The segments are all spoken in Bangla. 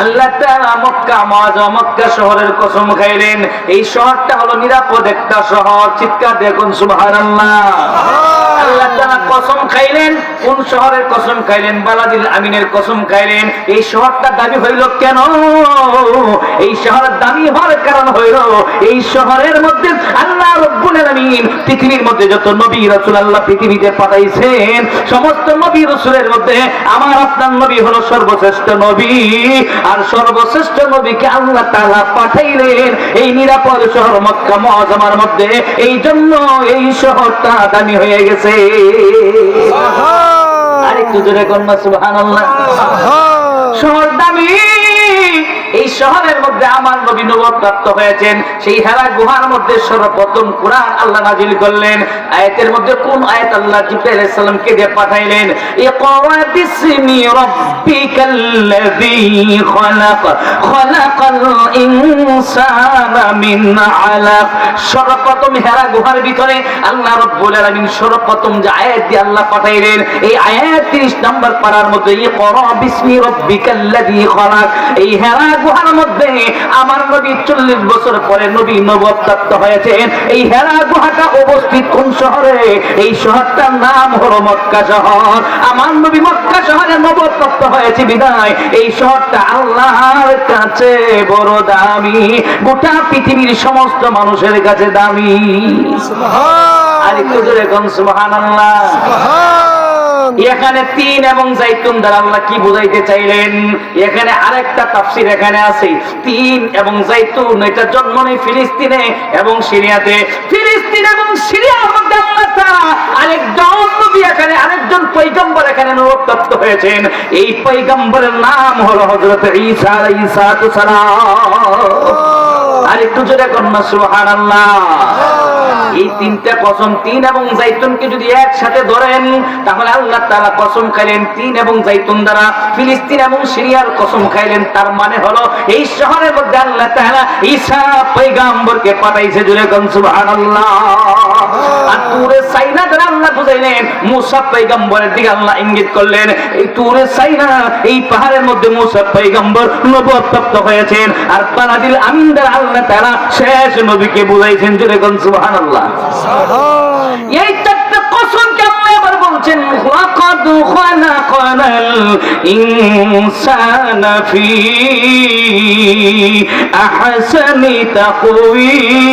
আল্লাহ তাআলা মক্কা মাজা মক্কা শহরের কসম খাইলেন। এই শহরটা হলো নিরাপদ একটা শহর। চিৎকার দেখুন সুবহানাল্লাহ। পৃথিবীর মধ্যে যত নবী রাসূল আল্লাহ পৃথিবীতে পাঠাইছেন, সমস্ত নবী রাসূলের মধ্যে আমার আপনার নবী হলো সর্বশ্রেষ্ঠ নবী। আর সর্বশ্রেষ্ঠ নবীকে আল্লাহ তাআলা পাঠাইলেন, এই নিরাপদ শহর মক্কা মুআজ্জামার মধ্যে। এই জন্য এই শহরটা দামি হয়ে গেছে। আরেকটু জোরে কন্যা সুবাহ সর্দামী দামি এই শহরের মধ্যে আমার নবী নবত প্রাপ্ত হয়েছেন। সেই হেরা গুহার মধ্যে সর্বপ্রথম কোরআন আল্লাহ নাজিল করলেন। আয়াতের মধ্যে কোন আয়াত আল্লাহ জিব্রাইল আলাইহিস দিয়ে পাঠাইলেন? ইকরা বিসমি ইনসানা মিন আলাক। সর্বপ্রথম হেরা গুহার ভিতরে আল্লাহ আলামিন সর্বপ্রথম যে আয়াত দিয়ে আল্লাহ পাঠাইলেন, এই আয়াত 30 নম্বর পারার মধ্যে ইকরা বিসমি এই হেরা গুহার মধ্যে আমার নবী চল্লিশ বছর পরে নবী নবপ্রাপ্ত হয়েছেন। এই হেরা গুহাটা অবস্থিত কোন শহরে? এই শহরটার নাম হলো মক্কা শহর। আমার নবী মক্কা শহরে নবপ্রাপ্ত হয়েছে বিদায়। এই শহরটা আল্লাহর কাছে বড় দামি। গোটা পৃথিবীর সমস্ত মানুষের কাছে দামি। আর একটু জোরে কোন সুবহানাল্লাহ এখানে তিন এবং জাইতুন দ্বারা আল্লাহ কি বুঝাইতে চাইলেন? এখানে আরেকটা তাফসির এখানে আছে। তিন এবং জাইতুন এটা জন্ম নেই ফিলিস্তিনে এবং সিরিয়াতে। ফিলিস্তিন এবং সিরিয়ার মধ্যে আরেকজন নবী এখানে আরেকজন পয়গম্বর এখানে নবপ্রাপ্ত হয়েছেন। এই পয়গম্বরের নাম হলো হযরত ঈসা আলাইহিস সালাম। আর একটু জোরে কন্যা সুবহানাল্লাহ। এই তিনটা কসম তিন এবং জাইতুনকে যদি একসাথে ধরেন তাহলে আল্লাহ তারা কসম খাইলেন তিন এবং জাইতুন দ্বারা ফিলিস্তিন এবং সিরিয়ার কসম খাইলেন। তার মানে হলো এই শহরের মধ্যে আল্লাহ তাআলা ঈসা পৈগাম্বরকে পাঠাইছে জোরে কোন সুবহানাল্লাহ। আর তুরে সাইনা দ্বারা আল্লাহ বুঝাইলেন মুসা পয়গম্বরের দিকে আল্লাহ ইঙ্গিত করলেন এই তুরে সাইনা এই পাহাড়ের মধ্যে মুসা পয়গম্বর নবপ্রাপ্ত হয়েছেন। আর পানাদিল আমিন দ্বারা আল্লাহ তাআলা শেষ নবীকে বুঝাইছেন জোরে কোন সুবহানাল্লাহ। এই চারটা এবার বলছেন? ওয়াকাদ খালাকানাল ইনসানা ফি আহসানি তাকওয়িম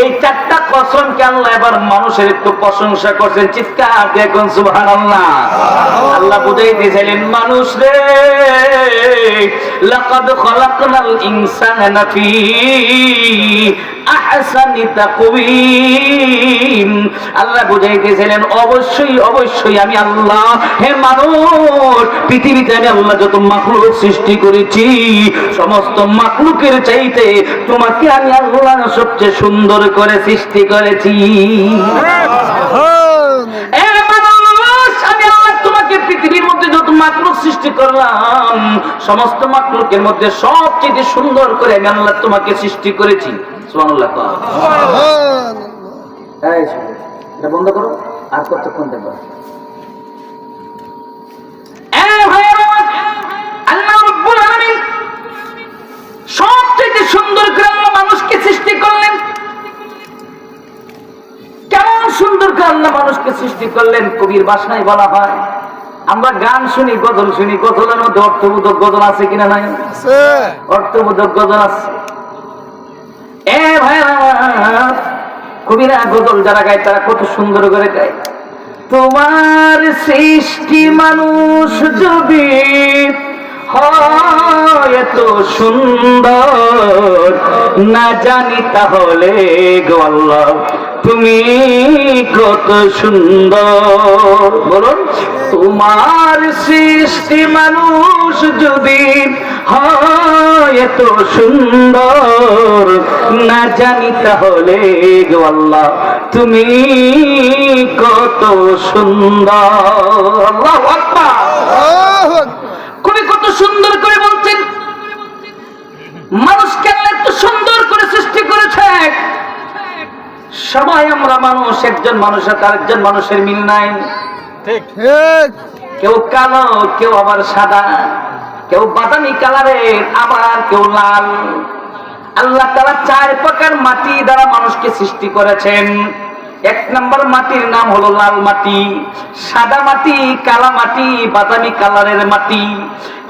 এই চারটা কসমকে আল্লাহ এবার মানুষের একটু প্রশংসা করছেন, চিৎকার দেখুন সুবহানাল্লাহ? আল্লাহ বুঝাই দিয়েছিলেন, মানুষ রে, লাকাদ খলাকনাল ইনসানা ফি আহসানি আল্লাহ অবশ্যই অবশ্যই আমি আল্লাহ, হে মানুষ, পৃথিবীতে আমি আল্লাহ যত মাখলুক সৃষ্টি করেছি, সমস্ত মাখলুকের চাইতে তোমাকে আমি আল্লাহ সবচেয়ে সুন্দর করে সৃষ্টি করেছি। সবচেয়ে সুন্দর করে সবচেয়ে সুন্দর করে আল্লাহ মানুষকে সৃষ্টি করলেন। সুন্দর করে আল্লাহ মানুষকে সৃষ্টি করলেন কবির বাসায় বলা হয়। আমরা গান শুনি গজল শুনি গজলের মধ্যে অর্থবোধক গজল আছে কিনা নাই? অর্থবোধক গজল আছে। এ ভাইরা কবিরা গজল যারা গায় তারা কত সুন্দর করে গায়। তোমার সৃষ্টি মানুষ যদি এত সুন্দর। না জানি তাহলে আল্লাহ তুমি কত সুন্দর। বলুন তোমার সৃষ্টি মানুষ যদি হয় এত সুন্দর না জানি তাহলে আল্লাহ তুমি কত সুন্দর। আল্লাহু কবি কত সুন্দর করে বলছেন মানুষকে আল্লাহ এত সুন্দর করে সৃষ্টি করেছে। সবাই আমরা মানুষ একজন মানুষের তার একজন মানুষের মিল নাই। ঠিক। কেউ কালো কেউ আবার সাদা কেউ বাদামি কালারের আবার কেউ লাল। আল্লাহ তারা চার প্রকার মাটি দ্বারা মানুষকে সৃষ্টি করেছেন। এক নম্বর মাটির নাম হলো লাল মাটি সাদা মাটি কালা মাটি বাদামি কালারের মাটি।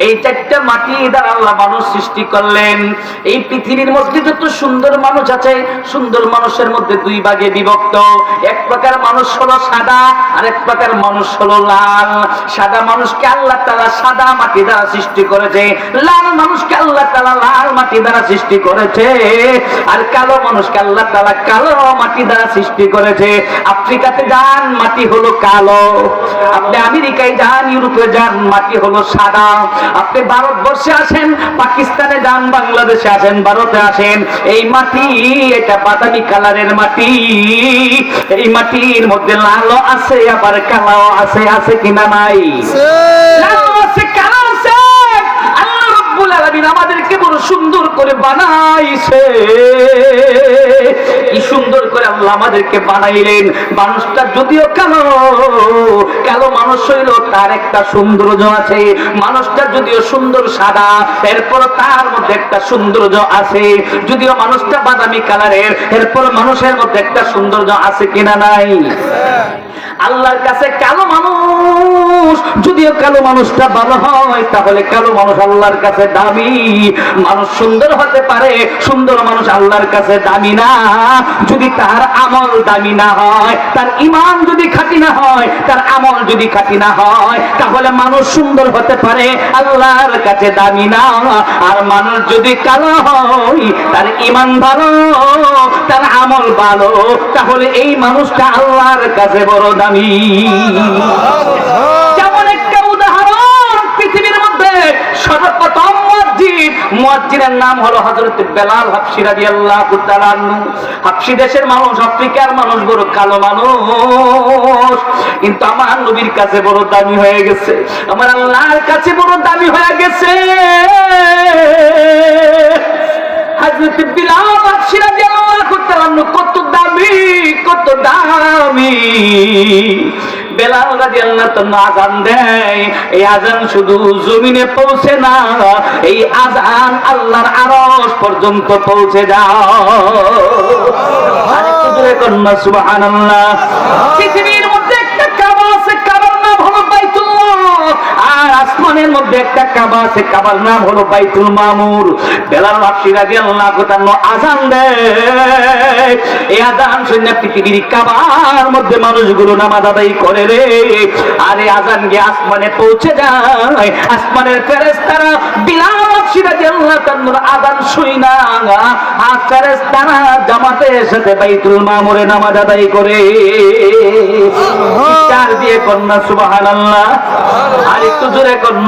এই চারটা মাটি দ্বারা আল্লাহ মানুষ সৃষ্টি করলেন। এই পৃথিবীর মধ্যে যত সুন্দর মানুষ আছে, সুন্দর মানুষের মধ্যে দুই ভাগে বিভক্ত। এক প্রকার মানুষ হলো সাদা আর এক প্রকার মানুষ হলো লাল। সাদা মানুষকে আল্লাহ তালা সাদা মাটি দ্বারা সৃষ্টি করেছে, লাল মানুষকে আল্লাহ তালা লাল মাটি দ্বারা সৃষ্টি করেছে, আর কালো মানুষকে আল্লাহ তালা কালো মাটি দ্বারা সৃষ্টি করেছে। আফ্রিকাতে যান, মাটি হলো কালো। আপনি আমেরিকায় যান, ইউরোপে যান, মাটি হলো সাদা। আপনি ভারতবর্ষে আসেন পাকিস্তানে যান বাংলাদেশে আসেন ভারতে আসেন এই মাটি এটা বাদামি কালারের মাটি। এই মাটির মধ্যে লালও আছে আবার কালাও আছে আছে কিনা নাই? লালও আছে। কালো আছে আল্লাহ রাব্বুল আলামিন আমাদেরকে বড় সুন্দর করে বানাইছে। কি সুন্দর করে আল্লাহ আমাদেরকে বানাইলেন। মানুষটা যদিও কালো কালো মানুষ হইল, তার একটা সৌন্দর্য আছে। মানুষটা যদিও সুন্দর সাদা, এরপর তার মধ্যে একটা সৌন্দর্য আছে। যদিও মানুষটা বাদামি কালারের, এরপর মানুষের মধ্যে একটা সৌন্দর্য আছে কিনা নাই? আল্লাহর কাছে কালো মানুষ যদিও কালো মানুষটা ভালো হয়, তাহলে কালো মানুষ আল্লাহর কাছে দামি। মানুষ সুন্দর হতে পারে, সুন্দর মানুষ আল্লাহর কাছে দামি না। যদি তার আমল দামি না হয়, তার ইমান যদি খাঁটি না হয়, তার আমল যদি খাঁটি না হয়, তাহলে মানুষ সুন্দর হতে পারে, আল্লাহর কাছে দামি না। আর মানুষ যদি কালো হয়, তার ইমান ভালো, তার আমল ভালো, তাহলে এই মানুষটা আল্লাহর কাছে বড় দামি। যেমন একটা উদাহরণ পৃথিবীর মধ্যে সর্বপ্রথম মসজিদ মসজিদের নাম হলো হজরত বেলাল হাফসি তাআলা আনহু। হাফসি দেশের মানুষ, আফ্রিকার মানুষ, বড় কালো মানুষ। কিন্তু আমার নবীর কাছে বড় দামি হয়ে গেছে। আমার আল্লাহর কাছে বড় দামি হয়ে গেছে। হযরত বিলাল হাফসি রাদিয়াল্লাহু তাআলা কত দামি কত দামি। বেলাল রাদিয়াল্লাহু তাআলা আযান দেয় এই আযান শুধু জমিনে পৌঁছে না এই আযান আল্লাহর আরশ পর্যন্ত পৌঁছে যায়। সুবহানাল্লাহ। পৃথিবীর মধ্যে একটা কাবা আছে কাবার নাম হলো বাইতুল্লাহ আসমানের মধ্যে একটা কাবা আছে কাবার নাম হলো বাইতুল মামুর। বেলাল হাফসি রাদিয়াল্লাহু তাআলা আযান দেয়। এই আযান শুনে পৃথিবীর কাবার মধ্যে মানুষগুলো নামাজ আদায় করে রে। আর এই আযান গিয়ে আসমানে পৌঁছে যায়। আসমানের ফেরেশতারা বিলাল হাফসি রাদিয়াল্লাহু তাআলার আযান শুই না। আর ফেরেশতারা জামাতের সাথে বাইতুল মামুরে নামাজ আদায় করে। চার দিয়ে কন্যা সুবহানাল্লাহ। আর একটু জোরে কন্যা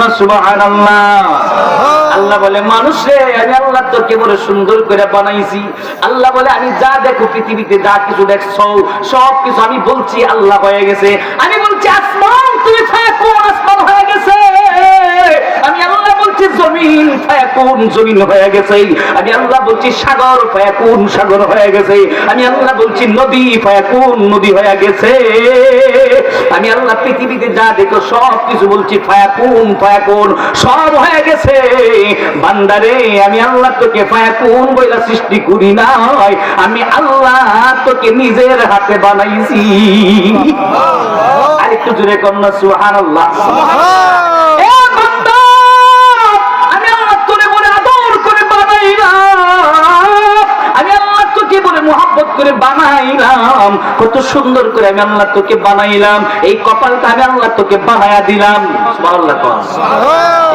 আল্লাহ বলে মানুষে আমি আল্লাহ তোকে বলে সুন্দর করে বানাইছি। আল্লাহ বলে আমি যা দেখো পৃথিবীতে যা কিছু দেখছ সব কিছু আমি বলছি আল্লাহ হয়ে গেছে। আমি বলছি আসমান তুমি কোন আসমান হয়ে গেছে? আমি আল্লাহ বলছি জমিন ফায়াকুন জমিন হয়ে গেছে? আমি আল্লাহ বলছি সাগর ফায়াকুন সাগর হয়ে গেছে? আমি আল্লাহ বলছি নদী ফায়াকুন নদী হয়ে গেছে? আমি আল্লাহ পৃথিবীতে যা দেখো সব কিছু বলছি ফায়াকুন ফায়াকুন সব হয়ে গেছে। বান্দারে আমি আল্লাহ তোকে ফায়াকুন বইলা সৃষ্টি করি নাই। আমি আল্লাহ তোকে নিজের হাতে বানাইছি। আরেকটু জোরে কন্যা সুবহানাল্লাহ। এ করে বানাইলাম কত সুন্দর করে আমি আল্লাহ তোকে বানাইলাম এই কপালটা আমি আল্লাহ তোকে বানায়া দিলাম।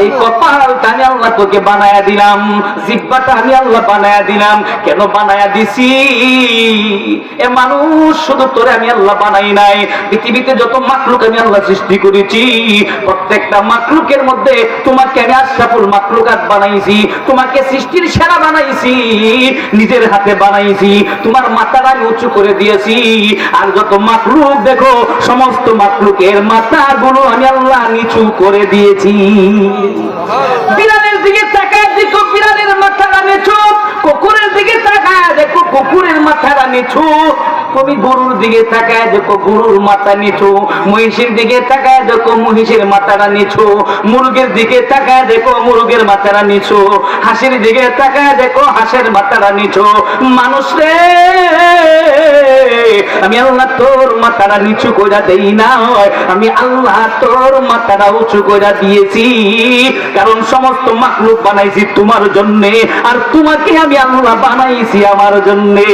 এই কপালটা আমি আল্লাহ তোকে বানায়া দিলাম জিব্বাটা আমি আল্লাহ বানায়া দিলাম কেন বানায়া দিছি? এ মানুষ শুধু তোরে আমি আল্লাহ বানাই নাই পৃথিবীতে যত মাকলুক আমি আল্লাহ সৃষ্টি করেছি প্রত্যেকটা মাকলুকের মধ্যে তোমাকে আমি আশরাফুল মাকলুকাত বানাইছি তোমাকে সৃষ্টির সেরা বানাইছি নিজের হাতে বানাইছি তোমার মাথাটা আমি উঁচু করে দিয়েছি। আর যত মাকলুক দেখো, সমস্ত মাকলুকের মাথাগুলো আমি আল্লাহ নিচু করে দিয়েছি। বিড়ালের দিকে তাকায় দেখো, বিড়ালের মাথাটা নিচু। কুকুরের দিকে তাকায় দেখো, কুকুরের মাথাটা নিচু। তুমি গরুর দিকে তাকায় দেখো গরুর মাথা নিচু, মহিষের দিকে তাকায় দেখো মহিষের মাথাটা নিচু, মুরগের দিকে তাকায় দেখো মুরগের মাথাটা নিচু, হাসির দিকে তাকায় দেখো হাঁসের মাথাটা নিচু। মানুষ রে, আমি আল্লাহ তোর মাথাটা নিচু করে দেই না আমি আল্লাহ তোর মাথাটা উঁচু করে দিয়েছি। কারণ সমস্ত মাকলুক বানাইছি তোমার জন্যে, আর তোমাকে আমি আল্লাহ বানাইছি আমার জন্যে।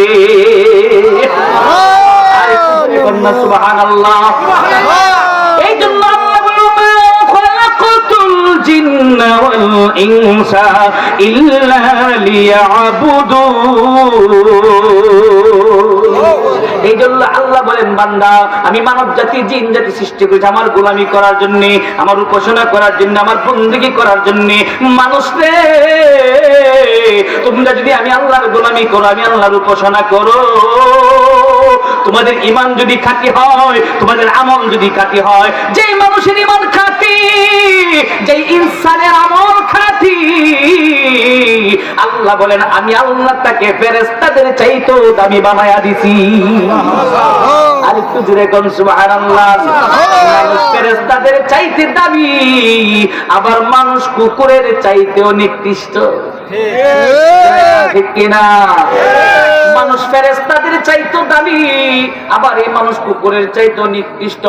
এই জন্য আল্লাহ বলল, "মা খলাকাতুল জিন্না ওয়াল ইনসা ইল্লা লিয়াবুদুন এই জন্য আল্লাহ বলেন বান্দা আমি মানব জাতি জিন জাতি সৃষ্টি করেছি আমার গোলামি করার জন্য আমার উপাসনা করার জন্য আমার বন্দুকি করার জন্য। মানুষ রে তোমরা যদি আমি আল্লাহর গোলামি করো আমি আল্লাহর উপাসনা করো। তোমাদের ইমান যদি খাঁটি হয় তোমাদের আমল যদি খাঁটি হয় যেই মানুষের ইমান খাঁটি যেই ইনসানের আমল খাঁটি আল্লাহ বলেন আমি আল্লাহ তাকে ফেরেস্তাদের চাইতো দামি বানায়া দিছি। আর একটু জুড়ে কোন সুবহানাল্লাহ। ফেরেস্তাদের চাইতে দামি আবার মানুষ কুকুরের চাইতেও নিকৃষ্ট। ঠিক। কিনা? মানুষ ফেরেস্তাদের চাইতো দামি, আবার এই মানুষ কুকুরের চাইতো নিকৃষ্ট।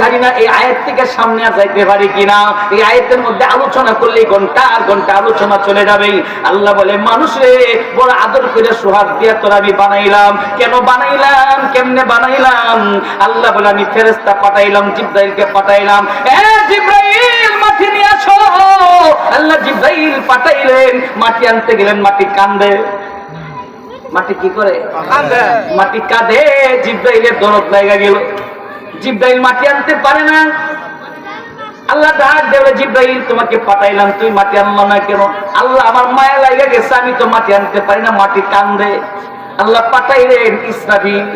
জানি না এই আয়াত থেকে সামনে যাইতে পারি কিনা। এই আয়াতের মধ্যে আলোচনা করলে ঘণ্টা আর ঘণ্টা আলোচনা চলে যাবে। আল্লাহ বলে, মানুষ বড় আদর করে সোহাগ দিয়া তোর আমি বানাইলাম। কেন বানাইলাম? কেমনে বানাইলাম? আল্লাহ বলে, আমি ফেরেস্তা পাঠাইলাম, জিব্রাইলকে পাঠাইলাম। এ জিব্রাইল, মাটি নিয়ে আসো। আল্লাহ জিব্রাইল পাঠাইলেন, মাটি আনতে গেলেন, মাটি কান্দে। মাটি কি করে? মাটি কাঁধে জিব্রাইলের দরদ লাগা গেল। জিব্রাইল মাটি আনতে পারে না। আল্লাহ ডাক দেবে জিব্রাইল তোমাকে পাঠাইলাম তুই মাটি আনলো না কেন? আল্লাহ আমার মায়া লাগা গেছে আমি তো মাটি আনতে পারি না মাটি কান্দে। আল্লাহ পাঠাইলেন ইসরাফিল।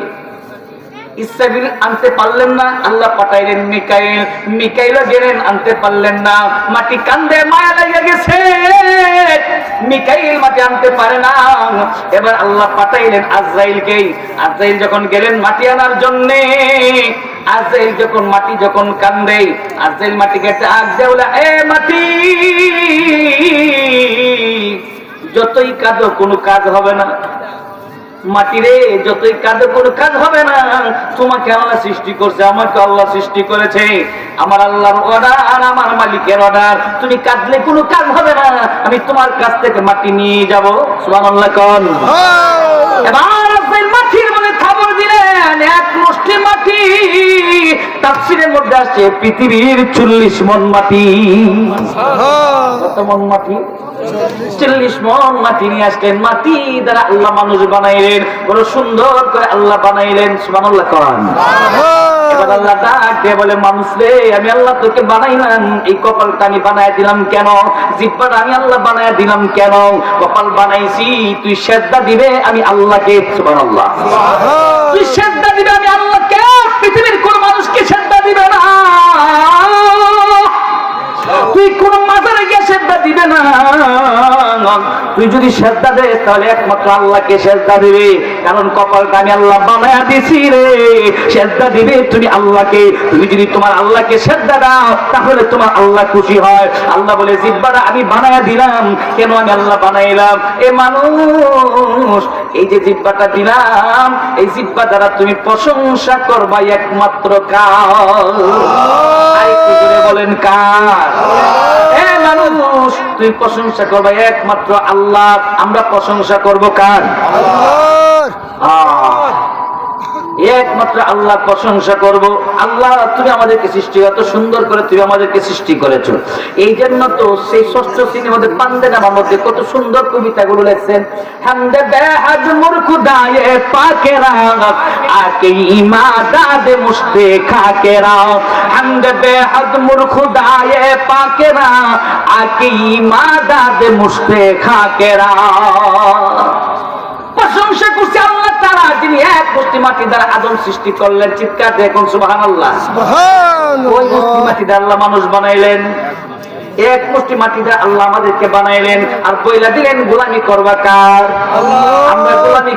ইসরাফিল আনতে পারলেন না, আল্লাহ পাঠাইলেন মিকাইল। মিকাইলও গেলেন আনতে পারলেন না, মাটি কান্দে মায়া লেগে গেছে। মিকাইল মাটি আনতে পারে না। এবার আল্লাহ পাঠাইলেন আজরাইলকে। আজরাইল যখন গেলেন মাটি আনার জন্যে, আজরাইল যখন মাটি যখন কান্দে, আজরাইল মাটিকে ডাক দেওয়া এ মাটি, যতই কাঁদো কোনো কাজ হবে না। মাটি রে যতই কাজ কোনো কাজ হবে না। তোমাকে আল্লাহ সৃষ্টি করছে আমাকে আল্লাহ সৃষ্টি করেছে। আমার আল্লাহর অর্ডার আর আমার মালিকের অর্ডার তুমি কাঁদলে কোনো কাজ হবে না। আমি তোমার কাছ থেকে মাটি নিয়ে যাব। সুবহানাল্লাহ কন। এবার মাটির মধ্যে খাবার দিলেন এক মুষ্টি মাটি। তাফসীরের মধ্যে আসছে পৃথিবীর চল্লিশ মন মাটি। কত মন মাটি? চল্লিশ মন মাটি নিয়ে আসলেন। মাটি দ্বারা আল্লাহ মানুষ বানাইলেন। বড় সুন্দর করে আল্লাহ বানাইলেন এবার আল্লাহ ডাক দিয়ে বলে মানুষ রে আমি আল্লাহ তোকে বানাইলাম। এই কপালটা আমি বানায় দিলাম কেন? জিব্বাটা আমি আল্লাহ বানায় দিলাম কেন? কপাল বানাইছি তুই সেদ্ধা দিবে আমি আল্লাহকে সুবহানাল্লাহ। তুই সেদ্ধা দিবে আমি আল্লাহকে তুই যদি সেদ্ধা দে, তাহলে একমাত্র আল্লাহকে সেদ্ধা দিবে। কারণ কপালটা আমি আল্লাহ বানায়া দিছি রে। সেদ্ধা দিবে, তুমি আল্লাহকে, তুমি যদি তোমার আল্লাহকে সেদ্ধা দাও, তাহলে তোমার আল্লাহ খুশি হয়। আল্লাহ বলে, জিব্বাটা আমি বানায়া দিলাম। কেন আমি আল্লাহ বানাইলাম? এ মানুষ, এই যে জিব্বাটা দিলাম, এই জিব্বা দ্বারা তুমি প্রশংসা করবা একমাত্র কার বলেন কার? মানুষ তুই প্রশংসা করবা একমাত্র আল্লাহ আমরা প্রশংসা করব কার? আহ, একমাত্র আল্লাহ প্রশংসা করব। আল্লাহ, তুমি আমাদেরকে সৃষ্টি এত সুন্দর করে তুমি আমাদেরকে সৃষ্টি করেছ। এই জন্য তো সেই ষষ্ঠ শ্রেণির মধ্যে পান্দে নামার মধ্যে কত সুন্দর কবিতাগুলো লেখছেন, হামদে বেহাজ মুরখুদায়ে পাকেরা, আকে ইমাদাদ মুস্তে খাকেরা। হামদে বেহাদ মুরখুদায়ে পাকেরা, আকে ইমাদাদ মুস্তে খাকেরা। প্রশংসা করছে আল্লাহ তারা যিনি এক মুষ্টি মাটি দ্বারা আদম সৃষ্টি করলেন। চিৎকার দেখুন সুবাহান আল্লাহ ওই মুষ্টি মাটি দ্বারা আল্লাহ মানুষ বানাইলেন। এক মুষ্টি মাটি দিয়ে আল্লাহ আমাদেরকে বানাইলেন। আর বইলা দিলেন গোলামি করবা কার?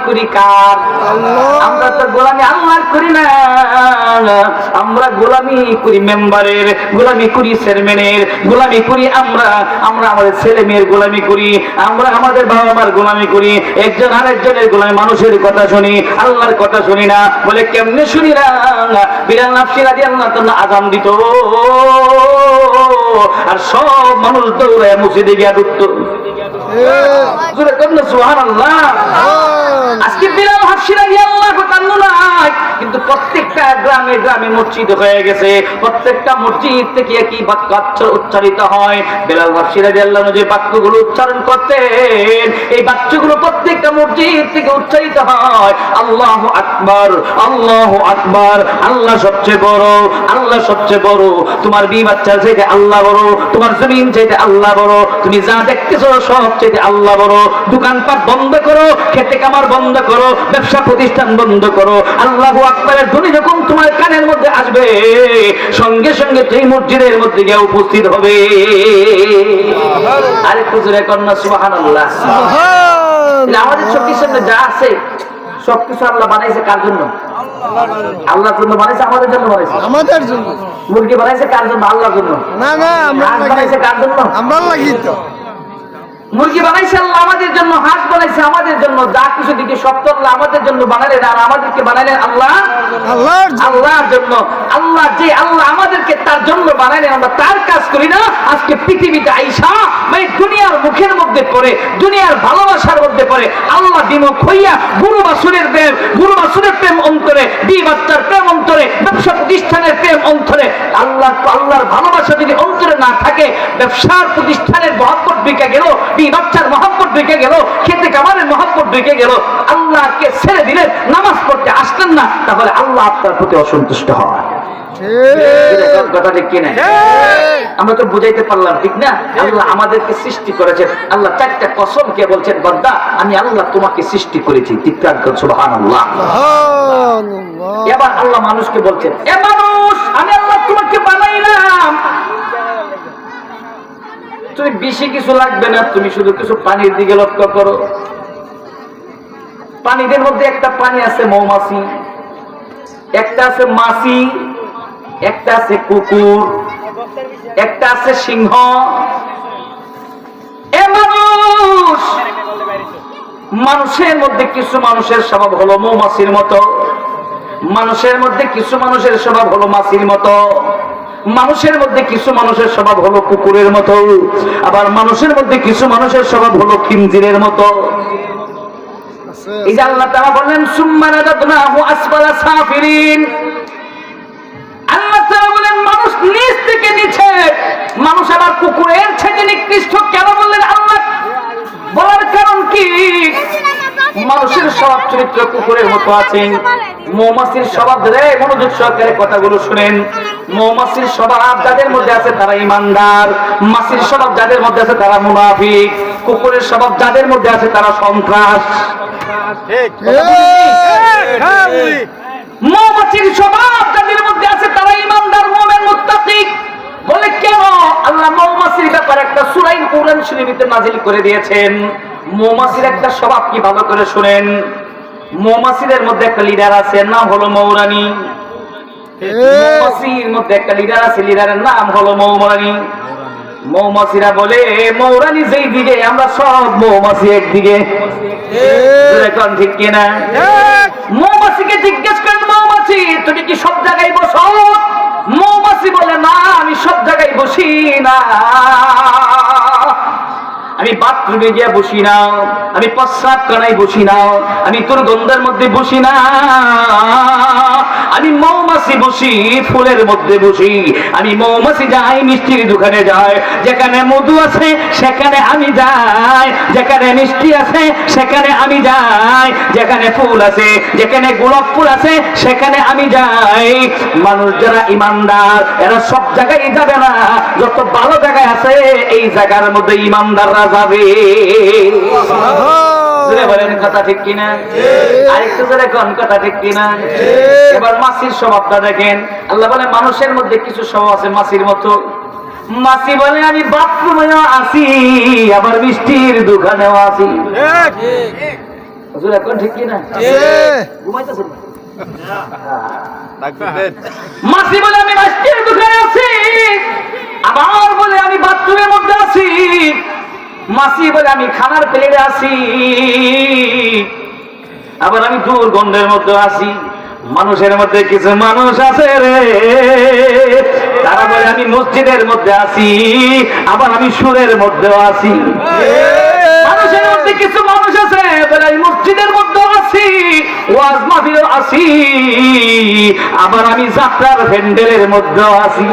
করি কার? আমরা তো গোলামি আল্লাহর করি না। আমরা গোলামি করি মেম্বারের গোলামি করি চেয়ারম্যানের গোলামি করি আমরা। আমরা আমাদের ছেলে মেয়ের গোলামি করি আমরা আমাদের বাবা মার গোলামি করি। একজন আরেকজনের গোলামি মানুষের কথা শুনি আল্লাহর কথা শুনি না। বলে কেমনে শুনি না বিড়াল নাফসিরা দিয়ে আল্লাহ তাল্লাহ আজাম দিত। আর সব মানুষ দৌড়ায় মসজিদে গিয়া ঢুকতো। জোরে সুবহানাল্লাহ। আজকে বিলাল কিন্তু প্রত্যেকটা গ্রামে গ্রামে মসজিদ হয়ে গেছে। প্রত্যেকটা মসজিদ থেকে কি বাক্য উচ্চারিত হয়। বেলাল হাফসিরা দিয়ে আল্লাহ যে বাক্যগুলো উচ্চারণ করতেন। এই বাক্যগুলো প্রত্যেকটা মসজিদ থেকে উচ্চারিত হয় আল্লাহ আকবার আল্লাহ আকবার আল্লাহ সবচেয়ে বড় আল্লাহ সবচেয়ে বড়। তোমার বি বাচ্চা চাইতে আল্লাহ বড় তোমার জমিন চাইতে আল্লাহ বড় তুমি যা দেখতেছো সব চাইতে আল্লাহ বড়। দোকানপাট বন্ধ করো খেতে কামার বন্ধ করো ব্যবসা প্রতিষ্ঠান বন্ধ করো। আল্লাহ আকবরের ধ্বনি যখন তোমার কানের মধ্যে আসবে সঙ্গে সঙ্গে তুই মসজিদের মধ্যে গিয়ে উপস্থিত হবে। আরেকটু জোরে কন্যা সুবাহান আল্লাহ আমাদের চোখের সামনে যা আছে সবকিছু আল্লাহ বানাইছে কার জন্য? আল্লাহর জন্য বানাইছে আমাদের জন্য বানাইছে। আমাদের জন্য। মুরগি বানাইছে কার জন্য? আল্লাহর জন্য। না না আমরা বানাইছে। কার জন্য? আমরা লাগি তো মুরগি বানাইছে আল্লাহ আমাদের জন্য হাঁস বানাইছে আমাদের জন্য যা কিছু দিকে সত্য আল্লাহ আমাদের জন্য বানালেন আর আমাদেরকে বানাইলেন আল্লাহ আল্লাহর জন্য। আল্লাহর জন্য। আল্লাহ যে আল্লাহ আমাদেরকে তার জন্য বানাইলেন আমরা তার কাজ করি না। আজকে পৃথিবীতে আইসা মানে দুনিয়ার মুখের মধ্যে পড়ে দুনিয়ার ভালোবাসার মধ্যে পড়ে আল্লাহ বিমুখ হইয়া গুরু বাসুরের প্রেম গুরু বাসুরের প্রেম অন্তরে বি বাচ্চার প্রেম অন্তরে ব্যবসা প্রতিষ্ঠানের প্রেম অন্তরে। আল্লাহ আল্লাহর ভালোবাসা যদি অন্তরে না থাকে ব্যবসার প্রতিষ্ঠানের মহব্বত বিকে গেল বি বাচ্চার মহব্বত বিকে গেল খেতে কামারের মহব্বত বিকে গেল। আল্লাহকে ছেড়ে দিলেন নামাজ পড়তে আসলেন না তাহলে আল্লাহ আপনার প্রতি অসন্তুষ্ট হয়। আমরা তো বুঝাইতে পারলাম ঠিক না? আল্লাহ আমাদেরকে সৃষ্টি করেছেন। আল্লাহ চারটা কসম কে বলছেন বদ্দা আমি আল্লাহ তোমাকে সৃষ্টি করেছি। এবার আল্লাহ মানুষকে বলছেন এ মানুষ আমি তুমি বেশি কিছু লাগবে না, তুমি শুধু কিছু পানির দিকে লক্ষ্য করো। পানিদের মধ্যে একটা পানি আছে মৌমাছি, একটা আছে মাছি, একটা আছে কুকুর, একটা আছে সিংহ। মানুষ! মানুষের মধ্যে কিছু মানুষের স্বভাব হলো মৌমাছির মতো। মানুষের মধ্যে কিছু মানুষের স্বভাব হলো মাছির মতো। মানুষের মধ্যে কিছু মানুষের স্বভাব হলো কুকুরের মতো, আবার মানুষের মধ্যে কিছু মানুষের স্বভাব হলো খিমজিরের মতো। আল্লাহ তাআলা বললেন, সুম্মা রাদাদনাহু আসফালা সাফিরিন। আল্লাহ তাআলা বলেন মানুষ নিচ থেকে নিচে, মানুষ আবার কুকুরের ছেড়ে নিকৃষ্ট কেন বললেন আল্লাহ? বলার কারণ কি? মানুষের স্বভাব চরিত্র কুকুরের মতো আছে মৌমাছির স্বভাব রে মনোযোগ সহকারে কথাগুলো শুনেন। মৌমাছির স্বভাব যাদের মধ্যে আছে তারা ইমানদার। মাছির স্বভাব যাদের মধ্যে আছে তারা মুনাফিক। কুকুরের স্বভাব যাদের মধ্যে আছে তারা সন্ত্রাস। মৌমাছির স্বভাব যাদের মধ্যে আছে তারা ইমানদার, মোমেন, মুত্তাকিক। বলে কেন? আল্লাহ মৌমাছির ব্যাপারে একটা সুরাইন কোরআন শরীফে নাজিল করে দিয়েছেন। মৌমাছির একটা স্বভাব কি? ভালো করে শুনেন। মৌমাছিদের মধ্যে একটা লিডার আছে, নাম হলো মৌরানী। মৌমাছির মধ্যে একটা লিডার আছে লিডারের নাম হলো মৌরানী মৌমাছিরা বলে মৌরানী, যেই দিকে আমরা সব মৌমাছি একদিকে। এখন ঠিক কিনা। মৌমাছিকে জিজ্ঞেস করেন, মৌমাছি, তুমি কি সব জায়গায় বসো? মৌমাছি বলে, না, আমি সব জায়গায় বসি না। আমি বাথরুমে গিয়ে বসি না, আমি প্রস্রাব কানায় বসি না, আমি দুর্গন্ধের মধ্যে বসি না। আমি মৌমাছি বসি, ফুলের মধ্যে বসি। আমি মৌমাছি যাই, মিষ্টির দোকানে যাই, যেখানে মধু আছে, সেখানে আমি যাই। যেখানে মিষ্টি আছে, সেখানে আমি যাই। যেখানে ফুল আছে, যেখানে গোলাপ ফুল আছে, সেখানে আমি যাই। মানুষ যারা ইমানদার, এরা সব জায়গায় যাবে না। যত ভালো জায়গায় আছে, এই জায়গার মধ্যে ইমানদাররা যাবে জোরে বলেন কথা ঠিক কিনা? আরেকটু জোরে কোন কথা ঠিক কিনা? এবার মাছির স্বভাবটা দেখেন। আল্লাহ বলে মানুষের মধ্যে কিছু স্বভাব আছে মাছির মতো। মাসি বলে আমি বাথরুমেও আসি আবার মিষ্টির দোকানেও আসি ঠিক। এখন ঠিক কি না আছে ঘুমাইতেছেন মাসি বলে আমি মিষ্টির দোকানে আছি আবার বলে আমি বাথরুমের মধ্যে আছি। মাসি বলে আমি খানার প্লেটে আসি আবার আমি দুর্গন্ধের মধ্যে আসি মানুষের মধ্যে কিছু মানুষ আছে রে। তারা বলে আমি মসজিদের মধ্যে আসি আবার আমি সুরের মধ্যেও আসি মানুষের মধ্যে কিছু মানুষ আছে বলে আমি মসজিদের মধ্যে আছি ওয়াজ মাহফিলেও আছি। আবার আমি যাত্রার প্যান্ডেলের মধ্যেও আছি।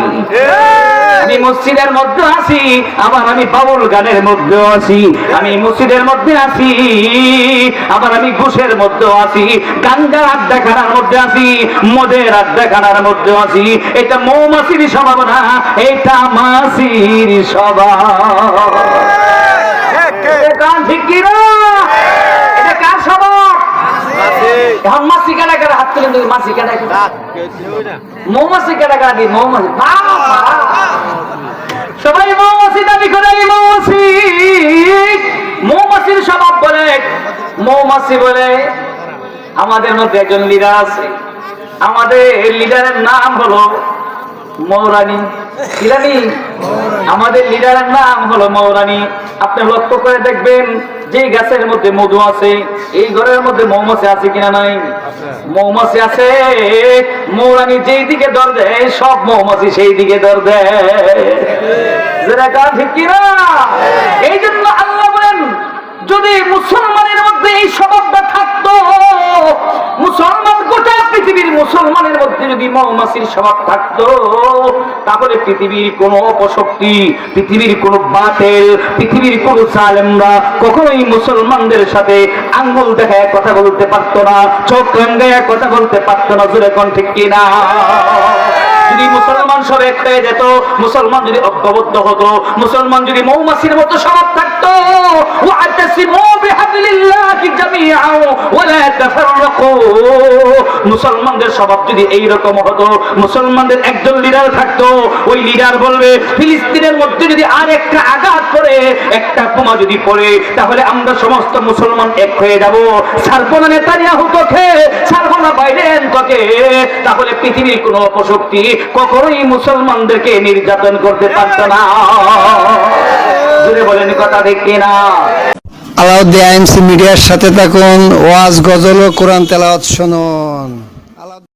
আমি মসজিদের মধ্যে আছি আবার আমি বাউল গানের মধ্যেও আছি। আমি মসজিদের মধ্যে আছি আবার আমি ঘুষের মধ্যেও আছি। গাঙ্গার আড্ডাখানার মধ্যে আছি মদের আড্ডা আড্ডাখানার মধ্যে আছি। এটা মৌমাছির স্বভাব না এটা মাসির স্বভাব এটা কান ঠিক কি না এটা কার স্বভাব এখন মাসি কাটা কাটা হাত তুলে দিই মাসি কাটা কাটা মৌমাছি কাটা কাটা দিই মৌমাছি। সবাই মৌমাছি দাবি করে মৌমাছি। মৌমাছির স্বভাব বলে মৌমাছি বলে আমাদের মধ্যে একজন লিডার আছে। আমাদের লিডারের নাম হলো মৌরানী। কিরানি আমাদের লিডারের নাম হলো মৌরানী আপনি লক্ষ্য করে দেখবেন যে গাছের মধ্যে মধু আছে, এই ঘরের মধ্যে মৌমাছি আছে কিনা নাই? মৌমাছি আছে, মৌরানী যেই দিকে দর দেয় সব মৌমাছি সেই দিকে দর দেয় ঠিক কিনা? এই জন্য আল্লাহ বলেন, যদি মুসলমানের মধ্যে এই স্বভাবটা থাকতো, মুসলমান গোটা পৃথিবীর মুসলমানের মধ্যে যদি মৌমাছির স্বভাব থাকতো, তাহলে পৃথিবীর কোন অপশক্তি পৃথিবীর কোন বাতেল, পৃথিবীর কোন সালেমরা কখনোই মুসলমানদের সাথে আঙ্গুল দেখায় কথা বলতে পারতো না, চোখ রাঙ্গায় কথা বলতে পারতো না, জোরে কোন ঠিক কিনা? যদি মুসলমান সব এক হয়ে যেত, মুসলমান যদি ঐক্যবদ্ধ হতো, মুসলমান যদি মৌমাছির মতো স্বভাব থাকতো মুসলমানদের স্বভাব যদি এইরকম হতো, মুসলমানদের একজন লিডার থাকতো, ওই লিডার বলবে, ফিলিস্তিনের মধ্যে যদি আর একটা আঘাত পড়ে, একটা বোমা যদি পড়ে, তাহলে আমরা সমস্ত মুসলমান এক হয়ে যাব। বাইডেন তাহলে পৃথিবীর কোনো অপশক্তি কখনোই মুসলমানদেরকে নির্যাতন করতে পারত না। বলেন কথা দেখি না আলাউদ্দিন আইএমসি মিডিয়ার সাথে থাকুন ওয়াজ গজল ও কোরআন তেলাওয়াত শুনুন।